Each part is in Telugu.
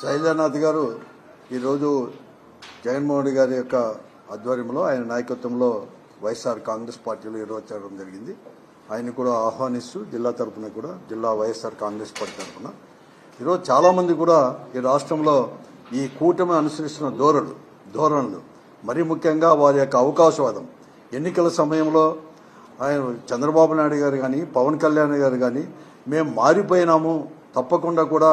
శైలానాథ్ గారు ఈరోజు జగన్మోహన్ రెడ్డి గారి యొక్క ఆధ్వర్యంలో ఆయన నాయకత్వంలో వైఎస్ఆర్ కాంగ్రెస్ పార్టీలో ఈరోజు చేరడం జరిగింది. ఆయన కూడా ఆహ్వానిస్తూ జిల్లా తరఫున కూడా జిల్లా వైఎస్ఆర్ కాంగ్రెస్ పార్టీ తరఫున ఈరోజు చాలామంది కూడా ఈ రాష్ట్రంలో ఈ కూటమి అనుసరిస్తున్న ధోరణులు ధోరణులు మరీ ముఖ్యంగా వారి యొక్క అవకాశవాదం. ఎన్నికల సమయంలో ఆయన చంద్రబాబు నాయుడు గారు కానీ పవన్ కళ్యాణ్ గారు కానీ మేము మారిపోయినాము తప్పకుండా కూడా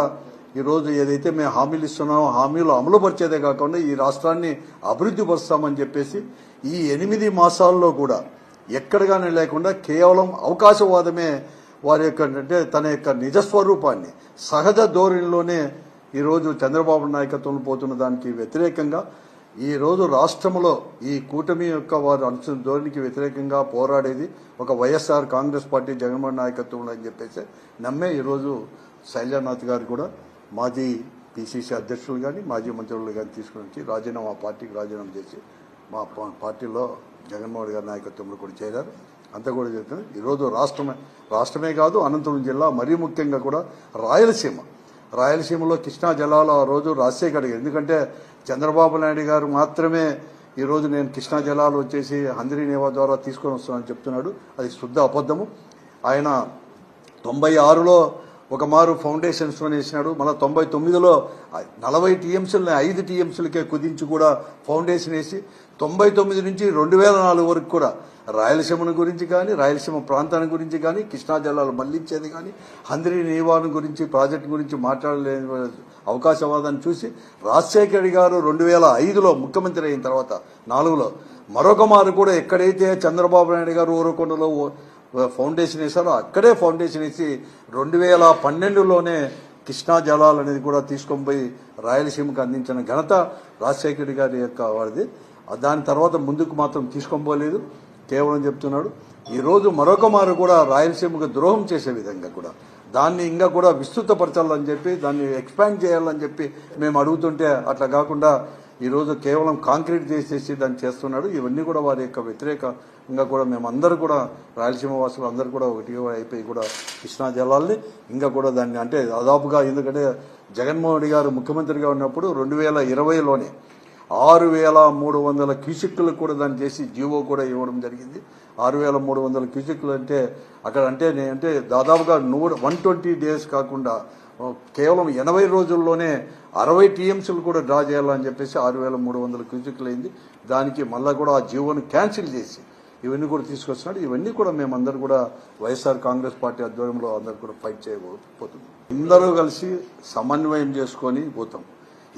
ఈరోజు ఏదైతే మేము హామీలు ఇస్తున్నామో హామీలు అమలు పరిచేదే కాకుండా ఈ రాష్ట్రాన్ని అభివృద్ధి పరుస్తామని చెప్పేసి ఈ ఎనిమిది మాసాల్లో కూడా ఎక్కడగానే లేకుండా కేవలం అవకాశవాదమే వారి యొక్క అంటే తన యొక్క నిజస్వరూపాన్ని సహజ ధోరణిలోనే ఈరోజు చంద్రబాబు నాయకత్వంలో పోతున్న దానికి వ్యతిరేకంగా ఈ రోజు రాష్ట్రంలో ఈ కూటమి యొక్క వారు అనుసరి ధోరణికి వ్యతిరేకంగా పోరాడేది ఒక వైఎస్ఆర్ కాంగ్రెస్ పార్టీ జగన్మోహన్ నాయకత్వంలో అని చెప్పేసి నమ్మే ఈరోజు శైలానాథ్ గారు కూడా మాజీ పిసిసి అధ్యక్షులు కానీ మాజీ మంత్రులు కానీ తీసుకుని వచ్చి రాజీనామా పార్టీకి రాజీనామా చేసి మా పార్టీలో జగన్మోహన్ గారి నాయకత్వంలో కూడా చేరారు. అంతా కూడా చెప్తుంది ఈరోజు రాష్ట్రమే రాష్ట్రమే కాదు అనంతపురం జిల్లా మరీ ముఖ్యంగా కూడా రాయలసీమ. రాయలసీమలో కృష్ణా జలాలు ఆ రోజు రాజశేఖర్ ఎందుకంటే చంద్రబాబు నాయుడు గారు మాత్రమే ఈరోజు నేను కృష్ణా జలాలు వచ్చేసి హందిరి నేవా ద్వారా తీసుకొని వస్తున్నానని చెప్తున్నాడు. అది శుద్ధ అబద్ధము. ఆయన తొంభై ఆరులో ఒక మారు ఫౌండేషన్స్ వేసినాడు మళ్ళీ తొంభై తొమ్మిదిలో నలభై టీఎంసీలని ఐదు టీఎంసీలకే కుదించి కూడా ఫౌండేషన్ వేసి తొంభై తొమ్మిది నుంచి రెండు వేల నాలుగు వరకు కూడా రాయలసీమను గురించి కానీ రాయలసీమ ప్రాంతాన్ని గురించి కానీ కృష్ణా జలాలు మళ్ళించేది కానీ హంద్రీ నీవాను గురించి ప్రాజెక్టు గురించి మాట్లాడలేని అవకాశవాదాన్ని చూసి రాజశేఖర్ గారు రెండు వేల ఐదులో ముఖ్యమంత్రి అయిన తర్వాత నాలుగులో మరొక మారు కూడా ఎక్కడైతే చంద్రబాబు నాయుడు గారు ఊరకొండలో ఫౌండేషన్ వేశారో అక్కడే ఫౌండేషన్ వేసి రెండు వేల పన్నెండులోనే కృష్ణా జలాలు అనేది కూడా తీసుకొని పోయి రాయలసీమకు అందించిన ఘనత రాజశేఖర్ గారి యొక్క వారిది. దాని తర్వాత ముందుకు మాత్రం తీసుకొని పోలేదు. కేవలం చెప్తున్నాడు ఈరోజు మరొక మారు కూడా రాయలసీమకు ద్రోహం చేసే విధంగా కూడా దాన్ని ఇంకా కూడా విస్తృతపరచాలని చెప్పి దాన్ని ఎక్స్పాండ్ చేయాలని చెప్పి మేము అడుగుతుంటే అట్లా కాకుండా ఈరోజు కేవలం కాంక్రీట్ చేసేసి దాన్ని చేస్తున్నాడు. ఇవన్నీ కూడా వారి యొక్క వ్యతిరేకంగా కూడా మేమందరూ కూడా రాయలసీమ వాసులు అందరూ కూడా ఒకటిగా అయిపోయి కూడా కృష్ణా జలాల్ని ఇంకా కూడా దాన్ని అంటే దాదాపుగా ఎందుకంటే జగన్మోహన్ రెడ్డి గారు ముఖ్యమంత్రిగా ఉన్నప్పుడు రెండు వేల ఇరవైలోనే ఆరు వేల మూడు వందల క్యూసిక్లు కూడా దాన్ని చేసి జీవో కూడా ఇవ్వడం జరిగింది. ఆరు వేల మూడు వందల క్యూసిక్లు అంటే అక్కడ అంటే అంటే దాదాపుగా నూట వన్ ట్వంటీ డేస్ కాకుండా కేవలం ఎనభై రోజుల్లోనే అరవై టీఎంసీలు కూడా డ్రా చేయాలని చెప్పేసి ఆరు వేల మూడు వందల క్యూజిక్లు అయింది. దానికి మళ్ళా కూడా ఆ జీవోను క్యాన్సిల్ చేసి ఇవన్నీ కూడా తీసుకొస్తున్నాడు. ఇవన్నీ కూడా మేమందరూ కూడా వైఎస్ఆర్ కాంగ్రెస్ పార్టీ ఆధ్వర్యంలో అందరూ కూడా ఫైట్ చేయబోతున్నాం. అందరూ కలిసి సమన్వయం చేసుకొని పోతాం.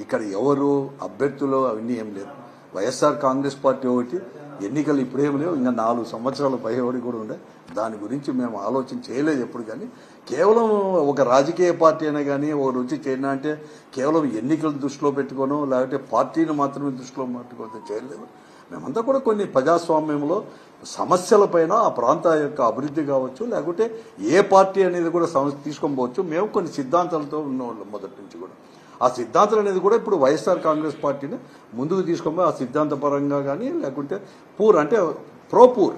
ఇక్కడ ఎవరు అభ్యర్థులు అవన్నీ ఏం లేదు. వైఎస్ఆర్ కాంగ్రెస్ పార్టీ ఒకటి ఎన్నికలు ఇప్పుడేం లేవు. ఇంకా నాలుగు సంవత్సరాల పైబడి కూడా ఉండే. దాని గురించి మేము ఆలోచన చేయలేదు ఎప్పుడు కానీ. కేవలం ఒక రాజకీయ పార్టీ అయినా కానీ ఒక రుచి చేయడం అంటే కేవలం ఎన్నికలు దృష్టిలో పెట్టుకోను లేకపోతే పార్టీని మాత్రమే దృష్టిలో పెట్టుకోవద్దు చేయలేదు. మేమంతా కూడా కొన్ని ప్రజాస్వామ్యంలో సమస్యలపైన ఆ ప్రాంత యొక్క అభివృద్ధి కావచ్చు లేకుంటే ఏ పార్టీ అనేది కూడా సమస్య తీసుకొని పోవచ్చు. మేము కొన్ని సిద్ధాంతాలతో ఉన్నవాళ్ళం మొదటి నుంచి ఆ సిద్ధాంతాలు అనేది కూడా ఇప్పుడు వైఎస్ఆర్ కాంగ్రెస్ పార్టీని ముందుకు తీసుకొని ఆ సిద్ధాంతపరంగా కానీ లేకుంటే పూర్ అంటే ప్రో పూర్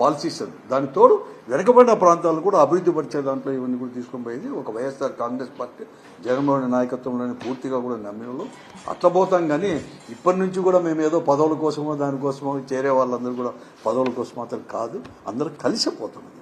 పాలసీస్ దానికి తోడు వెనుకబడిన ప్రాంతాలను కూడా అభివృద్ధి పరిచే దాంట్లో ఇవన్నీ కూడా తీసుకొని పోయేది. ఒక వైఎస్ఆర్ కాంగ్రెస్ పార్టీ జగన్మోహన్ రెడ్డి నాయకత్వంలోనే పూర్తిగా కూడా నమ్మినలో అట్లా పోతాం కానీ ఇప్పటి నుంచి కూడా మేము ఏదో పదవుల కోసమో దానికోసమో చేరే వాళ్ళందరూ కూడా పదవుల కోసం మాత్రం కాదు. అందరూ కలిసిపోతున్నాం